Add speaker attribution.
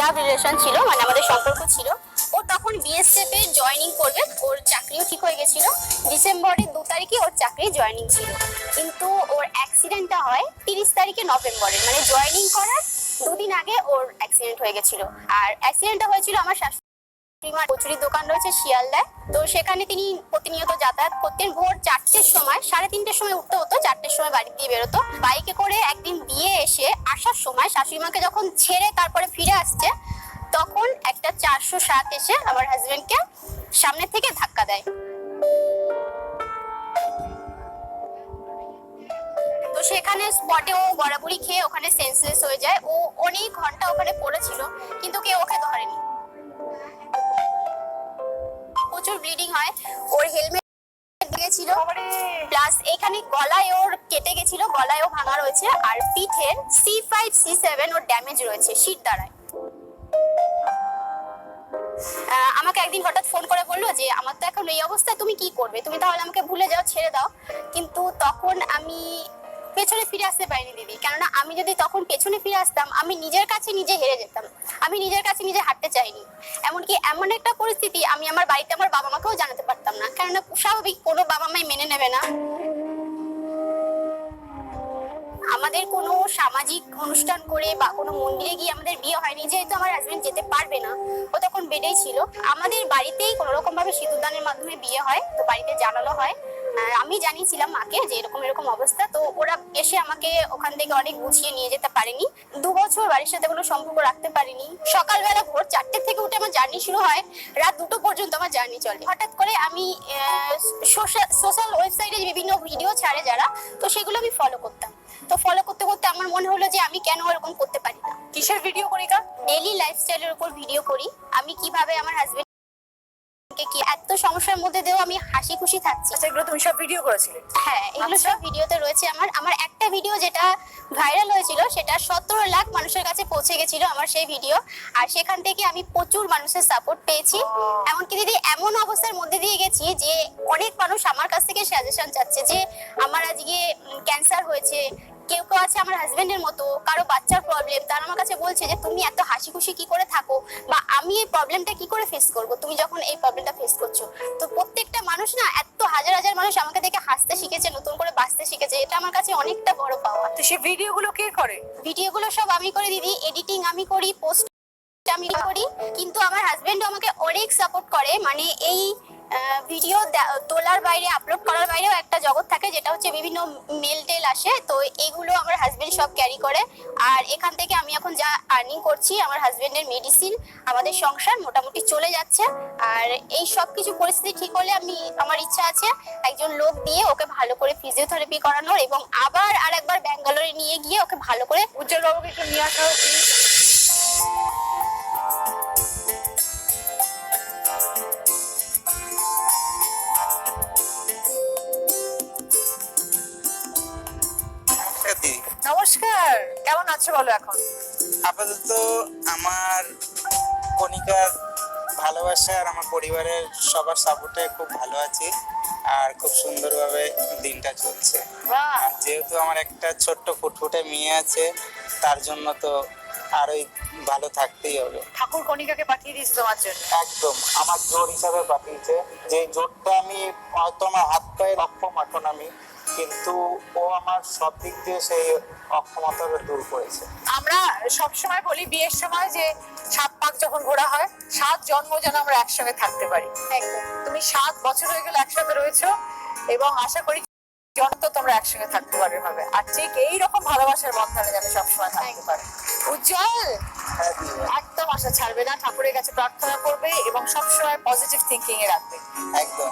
Speaker 1: লাভ relation ছিল মানে আমাদের সম্পর্ক ছিল। ও তখন বিএসএফ এ জয়েনিং করবে, ওর চাকরিও ঠিক হয়ে গেছিল। ডিসেম্বরের দু তারিখে ওর চাকরি জয়েনিং ছিল। কিন্তু ওর অ্যাক্সিডেন্টটা হয় তিরিশ তারিখে নভেম্বরের মানে জয়েনিং করার দুদিন আগে ওর অ্যাক্সিডেন্ট হয়ে গেছিল। আর অ্যাক্সিডেন্টটা হয়েছিল আমার শাশুড়ি কচুরির দোকান রয়েছে শিয়ালদায়। তো সেখানে তিনি প্রতিনিয়ত যাতায়াত করতেন। ভোর চারটের সময়, সাড়ে তিনটের সময় উঠতে হতো, চারটের সময় বাড়ি দিয়ে বেরোতো। বাইকে করে একদিন দিয়ে এসে আসার সময় শাশুড়ি মাকে যখন ছেড়ে তারপরে ফিরে আসছে, তখন একটা চারশো সাত এসে আমার হাজবেন্ডকে সামনে থেকে ধাক্কা দেয়। তো সেখানে স্পটে ও গড়াগড়ি খেয়ে ওখানে সেন্সলেস হয়ে যায়। ও অনেক ঘণ্টা ওখানে পড়েছিল প্রচুর ব্লিডিং হয়। ওর হেলমেট দিয়েছিল। প্লাস এখানে গলায় ওর কেটে গেছিল গলায় ও ভাঙা রয়েছে। আর পিঠের সি ফাইভ সি সেভেন ওর ড্যামেজ রয়েছে শীত দ্বারায়। আমাকে একদিন হঠাৎ ফোন করে বলল যে আমার তো এখন এই অবস্থায় তুমি কি করবে? তুমি তাহলে আমাকে ভুলে যাও ছেড়ে দাও। কিন্তু তখন আমি পেছনে ফিরে আসতে পারিনি দিদি। কেননা আমি যদি তখন পেছনে ফিরে আসতাম আমি নিজের কাছে নিজে হেরে যেতাম। আমি নিজের কাছে নিজে হাঁটতে চাইনি। এমনকি এমন একটা পরিস্থিতি আমি আমার বাড়িতে আমার বাবা মাকেও জানাতে পারতাম না। কেননা স্বাভাবিক কোনো বাবা মাই মেনে নেবে না। আমাদের কোনো সামাজিক অনুষ্ঠান করে বা কোনো মন্দিরে গিয়ে আমাদের বিয়ে হয়নি, যেহেতু আমার হাজবেন্ড যেতে পারবে না। ও তখন বেডেই ছিল। আমাদের বাড়িতেই কোনো ভাবে সিঁদুরদানের মাধ্যমে বিয়ে হয়, তো বাড়িতে জানানো হয়। আমি জানিয়েছিলাম মাকে যে এরকম এরকম অবস্থা তো ওরা এসে আমাকে ওখান থেকে অনেক গুছিয়ে নিয়ে যেতে পারেনি। দু বছর বাড়ির সাথে কোনো সম্পর্ক রাখতে পারিনি। সকালবেলা ভোর চারটে থেকে উঠে আমার জার্নি শুরু হয় রাত দুটো পর্যন্ত আমার জার্নি চলে। হঠাৎ করে আমি সোশ্যাল ওয়েবসাইটে বিভিন্ন ভিডিও ছাড়ে যারা তো সেগুলো আমি ফলো করতাম। তো ফলো করতে করতে আমার মনে হলো যে আমি কেন এরকম করতে পারি না।
Speaker 2: কিসের ভিডিও করি
Speaker 1: কা ডেলি লাইফস্টাইলের উপর ভিডিও করি। আমি কীভাবে আমার হাজবেন্ডকে কি এত সমস্যার মধ্যে দিয়েও আমি হাসি খুশি থাকছি।
Speaker 2: আচ্ছা এগুলো তুমি সব ভিডিও করেছিলে?
Speaker 1: হ্যাঁ এগুলো
Speaker 2: আচ্ছা।
Speaker 1: সব ভিডিওতে রয়েছে আমার। আমার একটা ভিডিও যেটা ভাইরাল হয়েছিল সেটা সতেরো লাখ মানুষের কাছে পৌঁছে গেছিল আমার সেই ভিডিও আর সেখান থেকে আমি প্রচুর মানুষের সাপোর্ট পেয়েছি। এমনকি দিদি এমন অবস্থার মধ্যে দিয়ে গেছি যে অনেক মানুষ আমার কাছ থেকে সাজেশন চাচ্ছে যে আমার আজকে ক্যান্সার হয়েছে কেউ কেউ আছে আমার হাজবেন্ডের মতো কারও বাচ্চার প্রবলেম তারা আমার কাছে বলছে যে তুমি এত হাসি খুশি কি করে থাকো? বা আমি এই প্রবলেমটা কি করে ফেস করব? তুমি যখন এই প্রবলেমটা ফেস করছ। তো প্রত্যেকটা মানুষ না এত হাজার হাজার মানুষ আমাকে দেখে হাসতে শিখেছে নতুন করে বাঁচতে শিখেছে। এটা আমার কাছে অনেকটা বড় পাওয়া।
Speaker 2: তো সেই ভিডিওগুলো কে করে?
Speaker 1: ভিডিওগুলো সব আমি করে দিদি। এডিটিং আমি করি পোস্ট আমি করি। কিন্তু আমার হাজবেন্ড আমাকে অনেক সাপোর্ট করে। মানে এই ভিডিও তোলার বাইরে আপলোড করার বাইরেও একটা জগৎ থাকে যেটা হচ্ছে বিভিন্ন মেল টেল আসে, তো এগুলো আমার হাজবেন্ড সব ক্যারি করে। আর এখান থেকে আমি এখন যা আর্নিং করছি, আমার হাজবেন্ডের মেডিসিন আমাদের সংসার মোটামুটি চলে যাচ্ছে। আর এই সব কিছু পরিস্থিতি ঠিক হলে আমি, আমার ইচ্ছা আছে একজন লোক দিয়ে ওকে ভালো করে ফিজিওথেরাপি করানোর এবং আবার আর একবার ব্যাঙ্গালোরে নিয়ে গিয়ে ওকে ভালো করে
Speaker 2: উজ্জ্বল বাবুকে নিয়ে আসা হোক
Speaker 3: নমস্কার
Speaker 2: কেমন আছো বলো এখন?
Speaker 3: আপাতত আমার কণিকার ভালোবাসা আর আমার পরিবারের সবার সাপোর্টে খুব ভালো আছি আর খুব সুন্দরভাবে দিনটা চলছে। আর যেহেতু আমার একটা ছোট্ট ফুটফুটে মেয়ে আছে তার জন্য তো আরোই ভালো থাকতেই হবে।
Speaker 2: ঠাকুর কণিকাকে পাঠিয়ে দিয়েছে তোমার জন্য।
Speaker 3: একদম আমার জোর হিসাবে পাঠিয়েছে। যে জোরটা আমি হয়তো আমার হাত পায়ে অক্ষম এখন আমি কিন্তু ও আমার সব দিক দিয়ে সেই অক্ষমতাটা দূর করেছে।
Speaker 2: আমরা সবসময় বলি বিয়ের সময় যে সাত পাক যখন ঘোরা হয় সাত জন্ম যেন আমরা একসঙ্গে থাকতে পারি।
Speaker 1: একদম
Speaker 2: তুমি সাত বছর হয়ে গেলে একসাথে রয়েছো এবং আশা করি জন্ম তো তোমরা একসঙ্গে থাকতে পারবে ভাবে। আর ঠিক এইরকম ভালোবাসার বন্ধনে যেন সবসময় থাকতে পারে। উজ্জ্বল!
Speaker 3: হ্যাঁ
Speaker 2: একদম আশা ছাড়বে না ঠাকুরের কাছে প্রার্থনা করবে এবং সবসময় পজিটিভ থিঙ্কিং এ রাখবে।
Speaker 3: একদম।